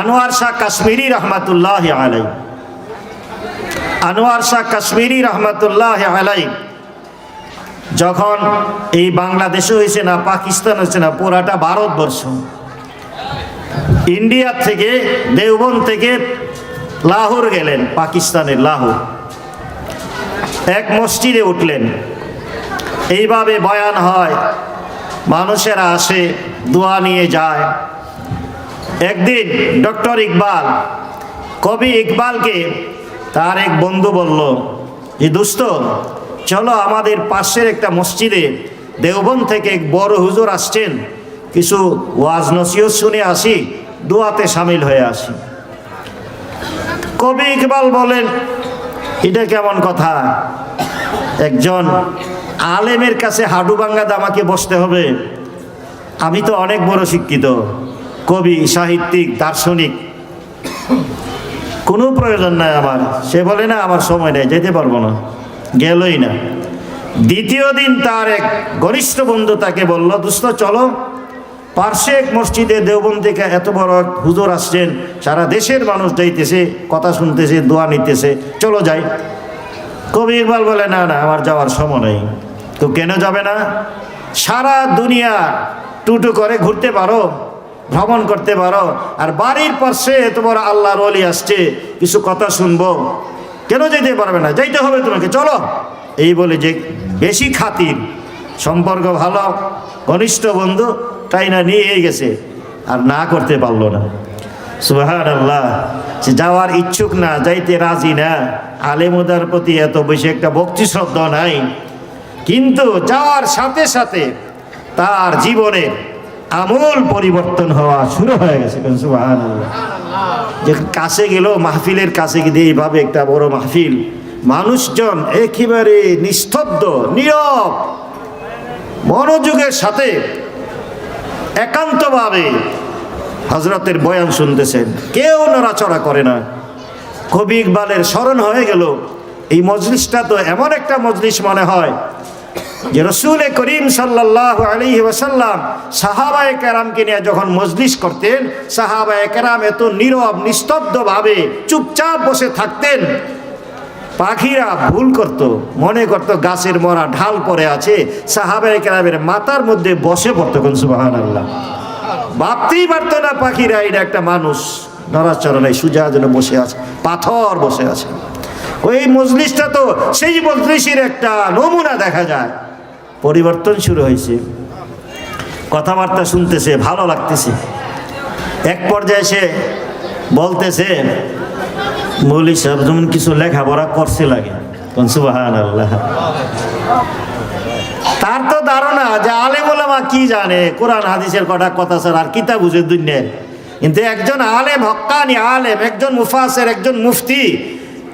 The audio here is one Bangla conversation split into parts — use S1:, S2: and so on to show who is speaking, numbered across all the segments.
S1: আনোয়ার শাহ কাশ্মীরি রহমাতুল্লাহ আলাই আনোয়ার শাহ কাশ্মীরি রহমাতুল্লাহ আলাই যখন এই বাংলাদেশে হয়েছে না, পাকিস্তান হয়েছে না, পুরাটা ভারতবর্ষ। ইন্ডিয়া থেকে দেওবন থেকে লাহোর গেলেন, পাকিস্তানের লাহোর। এক মসজিদে উঠলেন। এইভাবে বয়ান হয়, মানুষেরা আসে, দোয়া নিয়ে যায়। একদিন ডক্টর ইকবাল, কবি ইকবালকে তার এক বন্ধু বলল যে দোস্ত, চলো আমাদের পাশের একটা মসজিদে দেওবন থেকে এক বড় হুজুর আসছেন। কিছু ওয়াজ নসিহত শুনে আসি, দোয়াতে সামিল হয়ে আসি। কবি ইকবাল বলেন, এটা কেমন কথা? একজন আলেমের কাছে হাডু ভাঙ্গা আমাকে বসতে হবে। আমি তো অনেক বড় শিক্ষিত। কবি, সাহিত্যিক, দার্শনিক, কোনো প্রয়োজন নাই আমার। সে বলে, না, আমার সময় নেই, যেতে পারব না। গেলই না। দ্বিতীয় দিন তার এক ঘনিষ্ঠ বন্ধু তাকে বলল দুস্থ চলো। পার্শ্বে এক মসজিদে দেওবন থেকে এত বড় হুজুর আসছেন, সারা দেশের মানুষ যাইতেছে, কথা শুনতেছে, দোয়া নিতেছে, চলো যাই। কবি ইকবাল বলে, না না, আমার যাওয়ার সময় নেই। তো কেন যাবে না? সারা দুনিয়া টুটু করে ঘুরতে পারো ভ্রমণ করতে পারো। আর বাড়ির পাশে তোমার আল্লাহর অলি আসছে, কিছু কথা শুনব। কেন যেতে পারবে না? যাইতে হবে তোমাকে, চলো। এই বলে যে বেশি খাতির, সম্পর্ক ভালো, ঘনিষ্ঠ বন্ধু, তাই না নিয়ে গেছে। আর না করতে পারল না। সুবাহান আল্লাহ সে যাওয়ার ইচ্ছুক না, যাইতে রাজি না। আলেমুদার প্রতি এত বেশি একটা ভক্তি শ্রদ্ধা নাই। কিন্তু যাওয়ার সাথে সাথে তার জীবনে আমূল পরিবর্তন হওয়া শুরু হয়ে গেছে যে কাছে গেল, মাহফিলের কাছে গিয়ে এইভাবে একটা বড় মাহফিল। মানুষজন একেবারে নিস্তব্ধ, নীরব। মনোযোগের সাথে, একান্তভাবে হজরতের বয়ান শুনতেছেন। কেউ নড়াচড়া করে না। কবি ইকবালের স্মরণ হয়ে গেল। এই মজলিসটা তো এমন একটা মজলিস মনে হয় যে রসুল করিম সাল্লাহ আলী ওয়াসাল্লাম সাহাবায় কেরামকে নিয়ে যখন মজলিস করতেন, সাহাবায় কেরাম এত নীরব, নিস্তব্ধভাবে চুপচাপ বসে থাকতেন। পাখিরা ভুল করত, মনে করত গাছের মরা ঢাল পরে আছে, সাহাবায় কেরামের মাথার মধ্যে বসে পড়তো কোন সুবাহান আল্লাহ ভাবতেই পারতো না পাখিরা এটা একটা মানুষ নড়াচড়ায় সুজা যেন বসে আছে, পাথর বসে আছে। ওই মজলিসটা তো সেই মজলিসের একটা নমুনা দেখা যায়। পরিবর্তন শুরু হয়েছে। কথাবার্তা শুনতেছে, ভালো লাগতেছে। এক পর্যায়ে সে বলতেছে, মৌলী সাহেব যেমন কিছু লেখাপড়া করছে লাগে। তার তো ধারণা যে আলেম কি জানে? কোরআন, হাদিসের কটা কথা স্যার আর কিতা বুঝে দুনিয়ার। কিন্তু একজন আলেম, হক্কানি আলেম, একজন মুফাসের, একজন মুফতি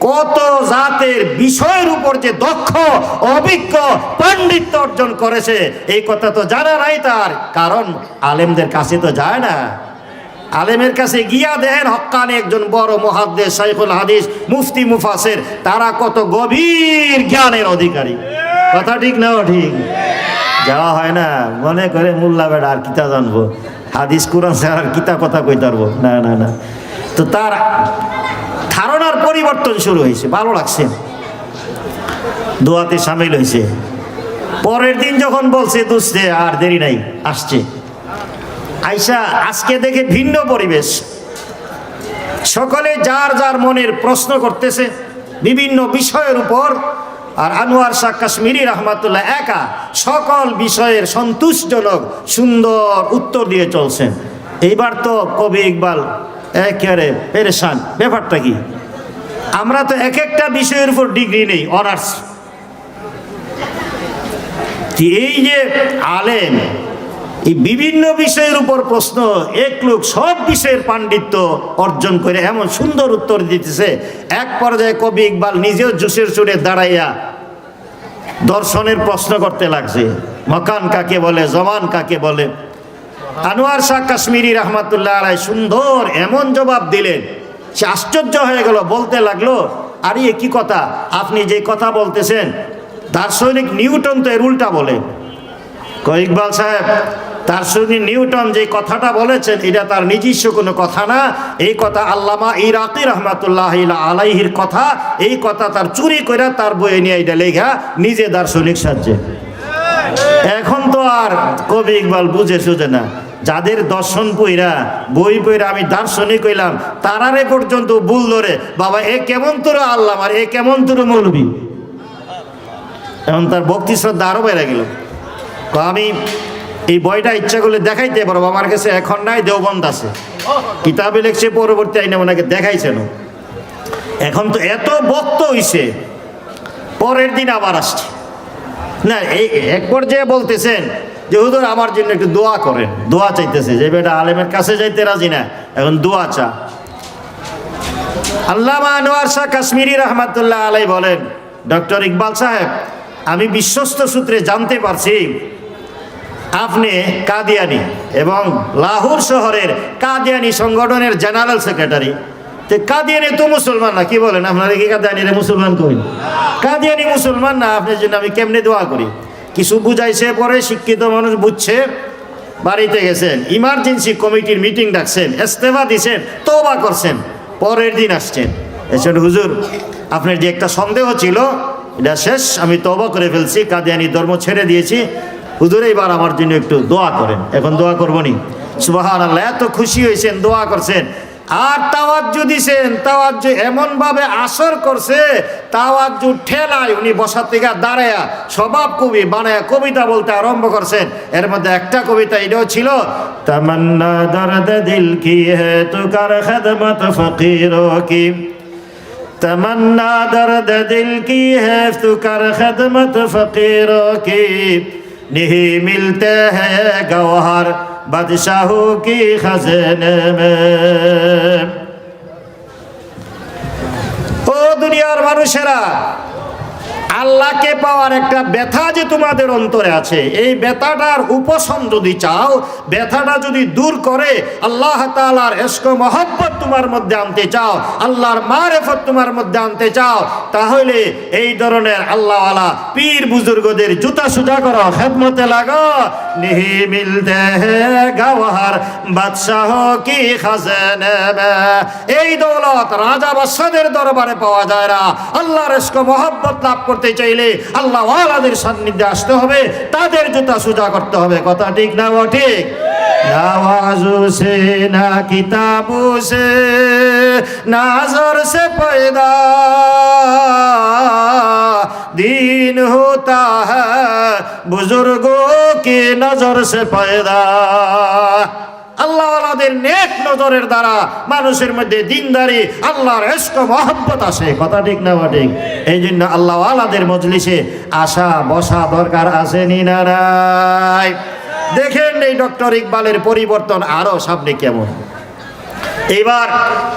S1: কত জাতের বিষয়ের উপর যে দক্ষ, অভিজ্ঞ পাণ্ডিত্য অর্জন করেছে, এই কথা তো জানা নাই তার। কারণ আলেমদের কাছে তো যায় না। আলেমের কাছে গিয়া দেন হক্কানি একজন বড় মহাদ্দেশ সাইফুল হাদিস, মুফতি মুফাসের, তারা কত গভীর জ্ঞানের অধিকারী। কথা ঠিক না ঠিক যাওয়া হয় না। মনে করে মোল্লা বেড়া আর কিতা জানব। হাদিস, কোরআন স্যার আর কিতা কথা কইতে পারব। না না না। তো তার ধারণার পরিবর্তন শুরু হয়েছে, ভালো লাগছে। দোয়াতে সামিল হয়েছে। পরের দিন যখন বলছে, দুসরে আর দেরি নাই, আসছে। আইসা আজকে দেখে ভিন্ন পরিবেশ। সকলে যার যার মনের প্রশ্ন করতেছে, বিভিন্ন বিষয়ের উপর। আর আনোয়ার শাহ কাশ্মীরি রহমাতুল্লাহ একা সকল বিষয়ের সন্তুষ্টজনক সুন্দর উত্তর দিয়ে চলছেন। এইবার তো কবি ইকবাল একেবারে পেরেশান। ব্যাপারটা কি? আমরা তো এক একটা বিষয়ের উপর ডিগ্রি নেই অনার্স এই যে আলেম, এই বিভিন্ন বিষয়ের উপর প্রশ্ন, এক লোক সব বিষয়ের পাণ্ডিত্য অর্জন করে এমন সুন্দর উত্তর দিতেছে, এক পর্যায়ে কবি ইকবাল নিজেও জুসের চুড়ে দাঁড়াইয়া দর্শনের প্রশ্ন করতে লাগছে, মকান কাকে বলে জমান কাকে বলে? আনোয়ার শাহ কাশ্মীরি রহমাতুল্লাহ আলাই সুন্দর এমন জবাব দিলেন সে আশ্চর্য হয়ে গেল, বলতে লাগল, আরে, এ কি কথা? আপনি যে কথা বলতেছেন, দার্শনিক নিউটন তো এর উল্টা বলে। কয় ইকবাল সাহেব, দার্শনিক নিউটন যে কথাটা বলেছেন, এটা তার নিজস্ব কোনো কথা না। এই কথা আল্লামা ইরাকি রহমাতুল্লাহ আলাইহির কথা, এই কথা তার চুরি করে তার বইয়ে নিয়ে এটা লেখা নিজে দার্শনিক সাহায্যে এখন তো আর কবি ইকবাল বুঝে সুঝে না। যাদের দর্শন পইরা, বই পইরা আমি দার্শনিক হইলাম, তারারে পর্যন্ত ভুল ধরে, বাবা, এ কেমন তোর আল্লাহ, আর এ কেমন তোর মৌলবী? এখন তার ভক্তি শ্রদ্ধা আরও বেড়ে গেল। তো আমি এই বইটা ইচ্ছা করলে দেখাইতে পারব, আমার কাছে এখন নাই দেওবন্ধ আছে। কিতাবে লেখছে, পরবর্তী আইনে ওনাকে দেখাইছেন এখন তো এত বক্ত হইছে, পরের দিন আবার আসছে। না, এই এক পর্যায়ে বলতেছেন যে, হুজুর, আমার জন্য একটু দোয়া করেন। দোয়া চাইতেছে যে, বেটা, আলেমের কাছে যাইতে রাজি না। এখন দোয়া চা। আল্লামা আনোয়ার শাহ কাশ্মীরি রহমাতুল্লাহ আলাই বলেন, ডক্টর ইকবাল সাহেব, আমি বিশ্বস্ত সূত্রে জানতে পারছি, আপনি কাদিয়ানি এবং লাহোর শহরের কাদিয়ানি সংগঠনের জেনারেল সেক্রেটারি। তো কাদিয়ানি তো মুসলমান না, কি বলেন? আপনারা কি কাদিয়ানিরে মুসলমান কই কাদিয়ানি মুসলমান না, আপনার জন্য আমি কেমনে দোয়া করি? কিছু বুঝাইছে পরে, শিক্ষিত মানুষ বুঝছে, বাড়িতে গেছেন ইমার্জেন্সি কমিটির মিটিং ডাকছেন, ইস্তেফা দিছেন তোবা করছেন, পরের দিন আসছেন। এসে হুজুর, আপনার যে একটা সন্দেহ ছিল, এটা শেষ, আমি তবা করে ফেলছি, কাদিয়ানি ধর্ম ছেড়ে দিয়েছি। হুজুর, এইবার আমার জন্য একটু দোয়া করেন। এখন দোয়া করব নি? সুবাহান আল্লাহ এত খুশি হয়েছেন, দোয়া করছেন। আর তাওয়াজ্জু দিছেন, তাওয়াজ্জু এমনভাবে আসর করছে, তাওয়াজ্জু ঠেলায় উনি বসার থেকে দাঁড়ায়া স্বভাব কবি, বানায়া কবিতা বলতে আরম্ভ করছেন। এর মধ্যে একটা কবিতা এটাও ছিল, তামান্না দর্দ দিল কি হে তু কার খেদমত ফকির কি? تمنا درد دل کی ہے تو کر خدمت فقیروں কি? নিহি মিলতে হে گوہر बादशाहों की खजाने में ও দুনিয়ার মানুষেরা আল্লাহকে পাওয়ার একটা ব্যথা যে তোমাদের অন্তরে আছে, এই ব্যথাটার উপশম যদি চাও, ব্যথাটা যদি দূর করে, আল্লাহ তালার এস্ক মহব্বত তোমার মধ্যে আনতে চাও, আল্লাহর মারেফত তোমার মধ্যে আনতে চাও, তাহলে এই ধরনের আল্লাহওয়ালা পীর বুজুর্গদের জুতা সুজা করো, খেদমতে লাগো নিহি মিলতে গাওয়ার বাদশাহ, কি খাজেনে। এই দৌলত রাজা বাদশাদের দরবারে পাওয়া যায় না আল্লাহর এস্ক মহব্বত লাভ করতে করতে চাইলে আল্লাহ আল্লাহওয়ালাদের সান্নিধ্যে আসতে হবে, তাদের জুতা সুজা করতে হবে। কথা ঠিক না ও ঠিক? না সে পয়দা। দিন হতা হুজুর্গ কি নজর সে পয়দা। আল্লাহদের নেক নজরের দ্বারা মানুষের মধ্যে দিনদারি, আল্লাহর এস্ক মহব্বত আসে। কথা ঠিক না ঠিক? এই জন্য আল্লাহ আলাদের মজলিসে আসা, বসা দরকার আসেনি না নাই? দেখেন এই ডক্টর ইকবালের পরিবর্তন আরও সামনে কেমন। এবার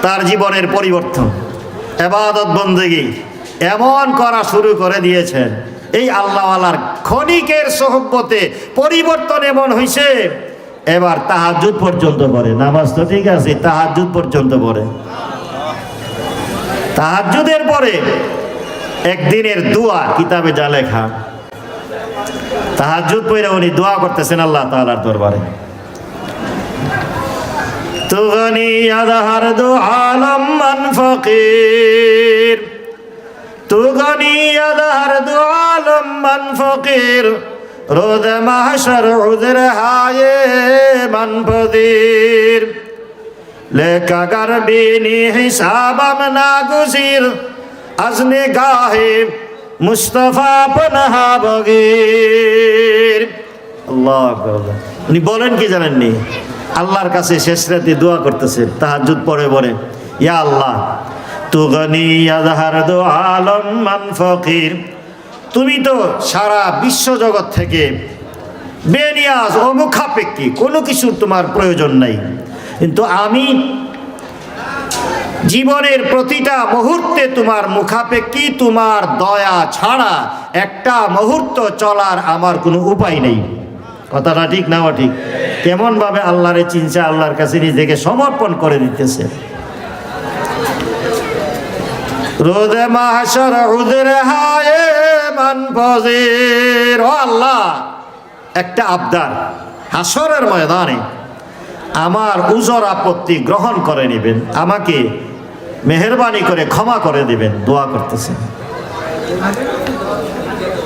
S1: তার জীবনের পরিবর্তন। এবাদত বন্দেগি। এমন করা শুরু করে দিয়েছেন। এই আল্লাহওয়ালার ক্ষণিকের সহব্বতে পরিবর্তন এমন হয়েছে এবার তাহাজুদ পর্যন্ত পড়ে। নামাজ তো ঠিক আছে তাহাজুদ পর্যন্ত পড়ে। তাহাজুদের পরে একদিনের দোয়া, কিতাবে যা লেখা। তাহাজুদ পরে উনি দোয়া করতেছেন আল্লাহ তালার দরবারে। তুগনি আধার দু আলম মান ফকির। তুগনি আধার আলম মান ফকির। রোদ মাসর উদের হায়ে মনপদীর লেখা গর্বিনী হিসাবাম না গুজির। আজনে গাহে মুস্তফা পনহা বগীর। আল্লাহ উনি বলেন কি জানেননি? আল্লাহর কাছে শেষ রাতে দোয়া করতেছে যুদ পরে পরে ইয়া আল্লাহ, তুগনি আজহার দো আলম মান ফকির। তুমি তো সারা বিশ্ব জগৎ থেকে বেনিয়াজ অমুখাপেক্ষী কোনো কিছুর তোমার প্রয়োজন নাই। কিন্তু আমি জীবনের প্রতিটা মুহূর্তে তোমার মুখাপেক্ষী, তোমার দয়া ছাড়া একটা মুহূর্ত চলার আমার কোনো উপায় নেই। কথাটা ঠিক না ঠিক? কেমন ভাবে আল্লাহরে চিনছে, আল্লাহর কাছে নিজেকে সমর্পণ করে দিতেছে। রোদে মাহাসর উদের হায়ে মান ফজির। ও আল্লাহ, একটা আবদার হাসরের ময়দানে আমার উজর আপত্তি গ্রহণ করে নেবেন, আমাকে মেহরবানি করে ক্ষমা করে দিবেন, দোয়া করতেছেন।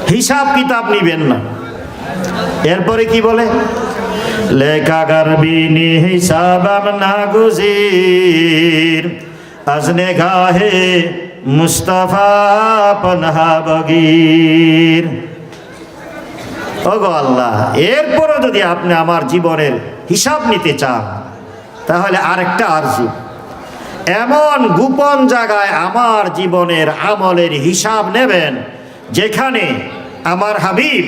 S1: হিসাব কিতাব নিবেন না। এরপরে কি বলে? লেখাগার বিনি হিসাব না গুজির আজনে গাহে মুস্তাফা পনহা বগির। ওগো আল্লাহ, এরপরও যদি আপনি আমার জীবনের হিসাব নিতে চান, তাহলে আরেকটা আরজি। এমন গোপন জায়গায় আমার জীবনের আমলের হিসাব নেবেন, যেখানে আমার হাবিব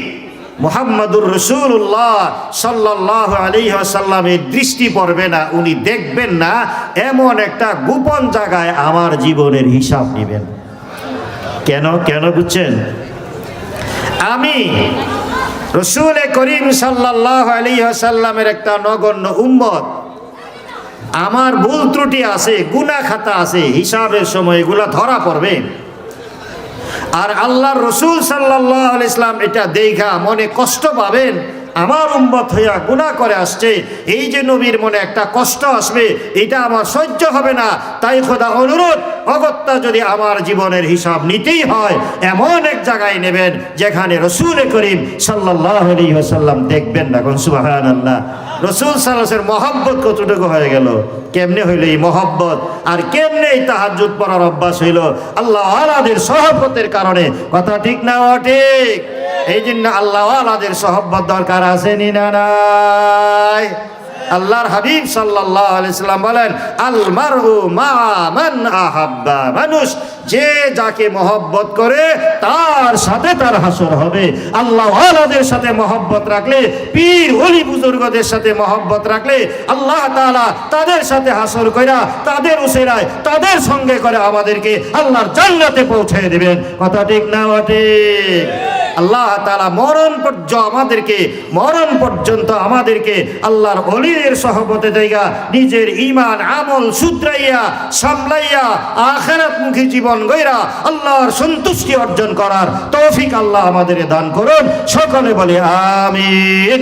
S1: মোহাম্মদুর রসুল্লাহ সাল্লাহ আলিহাসাল্লামের দৃষ্টি পড়বে না, উনি দেখবেন না, এমন একটা গোপন জায়গায় আমার জীবনের হিসাব নেবেন। কেন কেন বুঝছেন? আমি রসুল করিম সাল্লাহ আলিহাসাল্লামের একটা নগণ্য উম্মত। আমার ভুল ত্রুটি আছে গুনা খাতা আছে, হিসাবের সময় এগুলা ধরা পড়বে। আর আল্লাহর রসুল সাল্লাহ ইসলাম এটা দেখা মনে কষ্ট পাবেন। আমার উম্মত হইয়া গুণা করে আসছে, এই যে নবীর মনে একটা কষ্ট আসবে, এটা আমার সহ্য হবে না। তাই খোদা অনুরোধ, অগত্যা যদি আমার জীবনের হিসাব নিতেই হয়, এমন এক জায়গায় নেবেন যেখানে রসুল করিম সাল্লাহ সাল্লাম দেখবেন না। কোন সুবাহান আল্লাহ রসুল সাল্লাসের মহব্বত কতটুকু হয়ে গেল? কেমনে হইল এই মহব্বত? আর কেমনে এই তাহাজুদ পড়ার অভ্যাস হইল? আল্লাহ আলাদের সহবতের কারণে। কথা ঠিক না ঠিক? এই জন্য আল্লাহ আলাদের সহব্বত দরকার আছে নি না নাই? আল্লাহর হাবিব সাল্লাল্লাহু আলাইহি সাল্লাম বলেন আল মারহু মা মান আহাব্বা মানুষ, যে যাকে মহব্বত করে তার সাথে তার হাসর হবে। আল্লাহ আলাদের সাথে মহব্বত রাখলে, পীর, ওলি বুজুর্গদের সাথে মহব্বত রাখলে, আল্লাহ তাআলা তাদের সাথে হাসর কইরা, তাদের উসেরায় তাদের সঙ্গে করে আমাদেরকে আল্লাহর জান্নাতে পৌঁছে দিবেন। কথা ঠিক না ঠিক? আল্লাহ তালা মরণ পর্য আমাদেরকে, মরণ পর্যন্ত আমাদেরকে আল্লাহর অলির সহবতে জায়গা নিজের ইমান আমল সুদ্রাইয়া সামলাইয়া আখেরাতমুখী জীবন গইরা আল্লাহর সন্তুষ্টি অর্জন করার তৌফিক আল্লাহ আমাদের দান করুন। সকলে বলে আমিন।